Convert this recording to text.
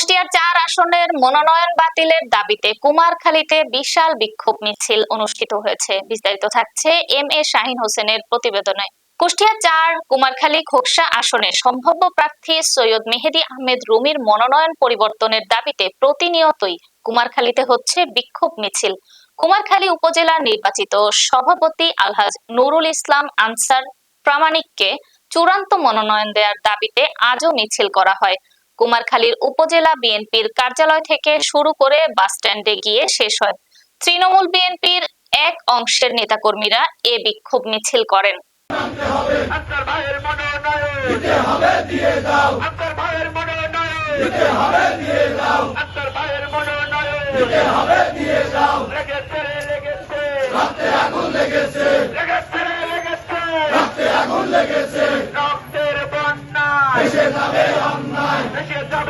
কুষ্টিয়ার চার আসনের মনোনয়ন বাতিলের দাবিতে কুমারখালীতে বিশাল বিক্ষোভ মিছিল অনুষ্ঠিত হয়েছে। বিস্তারিত থাকছে এম এ শাহিন হোসেনের প্রতিবেদনে। কুষ্টিয়া চার, কুমারখালী খোকসা আসনে সম্ভাব্য প্রার্থী সৈয়দ মেহেদি আহমেদ রুমির মনোনয়ন পরিবর্তনের দাবিতে প্রতিনিয়তই কুমারখালীতে হচ্ছে বিক্ষোভ মিছিল। কুমারখালী উপজেলার নির্বাচিত সভাপতি আলহাজ নুরুল ইসলাম আনসার প্রামাণিককে চূড়ান্ত মনোনয়ন দেওয়ার দাবিতে আজও মিছিল করা হয়। কুমারখালীর উপজেলা বিএনপির কার্যালয় থেকে শুরু করে বাস স্ট্যান্ডে গিয়ে শেষ হয়। তৃণমূল বিএনপির এক অংশের নেতাকর্মীরা এ বিক্ষোভ মিছিল করেন। লেগেছে। রক্তের বন্যা। Take your double.